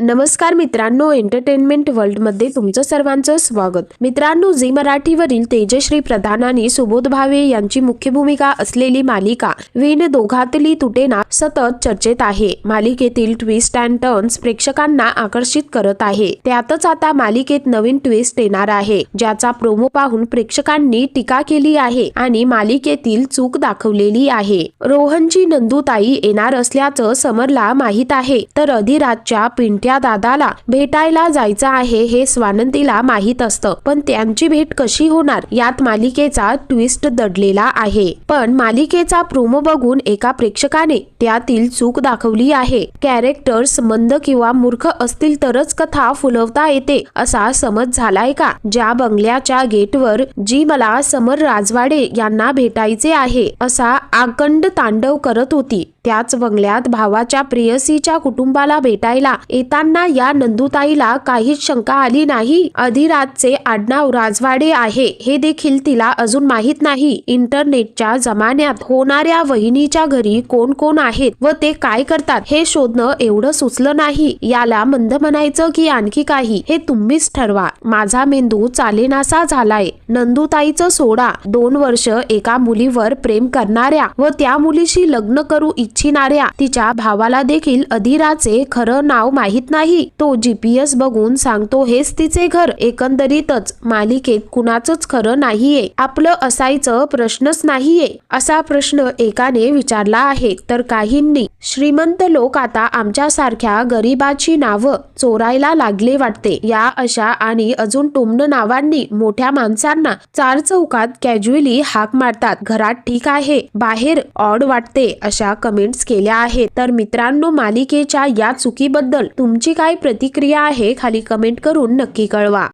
नमस्कार मित्रांनो एंटरटेनमेंट वर्ल्डमध्ये तुमचं सर्वांचं स्वागत. मित्रांनो झी मराठीवरील तेजश्री प्रधान आणि सुबोध भावे यांची मुख्य भूमिका असलेली मालिका विण दोघातली तुटेना सतत चर्चेत आहे. मालिकेतील ट्विस्ट अँड टर्न्स प्रेक्षकांना आकर्षित करत आहे. त्यातच आता मालिकेत नवीन ट्विस्ट येणार आहे ज्याचा प्रोमो पाहून प्रेक्षकांनी टीका केली आहे आणि मालिकेतील चूक दाखवलेली आहे. रोहनची नंदूताई येणार असल्याचं समरला माहीत आहे तर अधिराजच्या पिंट्या दादाला भेटायला जायचं आहे हे स्वानंतीला माहीत असतं. पण त्यांची भेट कशी होणार यात मालिकेचा ट्विस्ट दडलेला आहे. पण मालिकेचा प्रोमो बघून एका प्रेक्षकाने त्यातील चूक दाखवली आहे. कॅरेक्टर्स मंद किंवा मूर्ख असतील तरच कथा फुलवता येते असा समज झालाय का? ज्या बंगल्याच्या गेटवर जी मला समर राजवाडे यांना भेटायचे आहे असा आकंड तांडव करत होती. त्याच बंगल्यात भावाच्या प्रेयसीच्या कुटुंबाला भेटायला येताना या नंदुताईला काहीच शंका आली नाही. अधिराजचे आडनाव राजवाडे आहे हे देखील तिला अजून माहीत नाही. इंटरनेटच्या जमान्यात होणाऱ्या वहिनीच्या घरी कोण कोण आहेत व ते काय करतात हे शोधणं एवढं सुचलं नाही. याला मंद म्हणायचं की आणखी काही? हे तुम्हीच ठरवा. माझा मेंदू चालेनासा झालाय. नंदुताईचं सोडा. दोन वर्ष एका मुलीवर प्रेम करणाऱ्या व त्या मुलीशी लग्न करू इच्छा इच्छिणाऱ्या तिच्या भावाला देखील अधिराचे खरं नाव माहीत नाही. तो जीपीएस बघून सांगतो हेच तिचे घर. एकंदरीतच मालिकेत कुणाचंच खरं नाहीये. आपलं असायचं प्रश्नच नाहीये. असा प्रश्न एकाने विचारला आहे. तर काहींनी श्रीमंत लोक आता आमच्या सारख्या गरीबाची नावं चोरायला लागले वाटते. या अशा आणि अजून टुमन नावांनी मोठ्या माणसांना चार चौकात कॅज्युअली हाक मारतात. घरात ठीक आहे. बाहेर ऑड वाटते अशा कमेंट्स केल्या आहेत. तर मित्रांनो मालिकेच्या या चुकीबद्दल तुमची काय प्रतिक्रिया आहे खाली कमेंट करून नक्की कळवा.